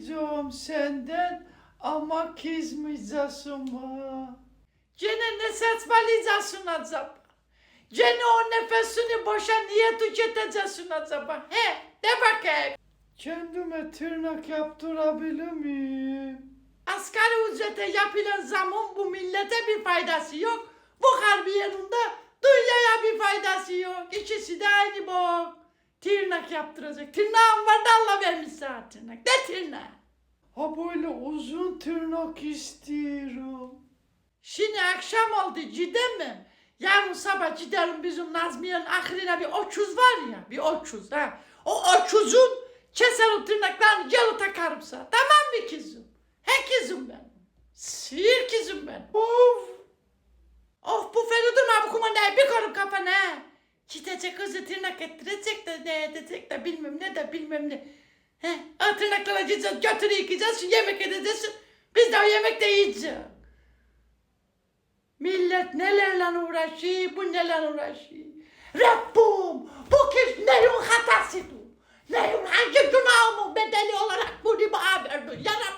alacağım senden ama kızmayacaksın bana. Gene ne saçmalayacaksın acaba? Gene o nefesini boşa niye tüketeceksin acaba? He, de bakayım. Kendime tırnak yaptırabilir miyim? Asgari ücrete yapılan zamın bu millete bir faydası yok. Bu harbiyenin de dünyaya bir faydası yok. İkisi de aynı bok. Tırnak yaptıracak. Tırnağım var da Allah vermiş tırnak. Ne tırnağı? Ha böyle uzun tırnak istiyorum. Şimdi akşam oldu mi? Yarın sabah giderim bizim Nazmiye'nin akrine bir oçuz var ya. Bir oçuz ha. O oçuzun keserim tırnaklarını geri takarım sana. Tamam mı kızım? He kızım ben. Sihir kızım ben. Of. Of bu Feridun abi kumandayı bir koyup kafana. Ha. Gidecek kızı tırnak ettirecek de ne edecek de bilmem ne de bilmem ne. He, o tırnaklara gideceğiz, götünü yıkayacağız, şimdi yemek edeceğiz. Biz de o yemekte yiyeceğiz. Millet nelerle uğraşıyor, bu nelerle uğraşıyor. Rabbim, bu kız neyin hatasıdır? Neyin hangi günahımın bedeli olarak bunu bana verdin? Ya.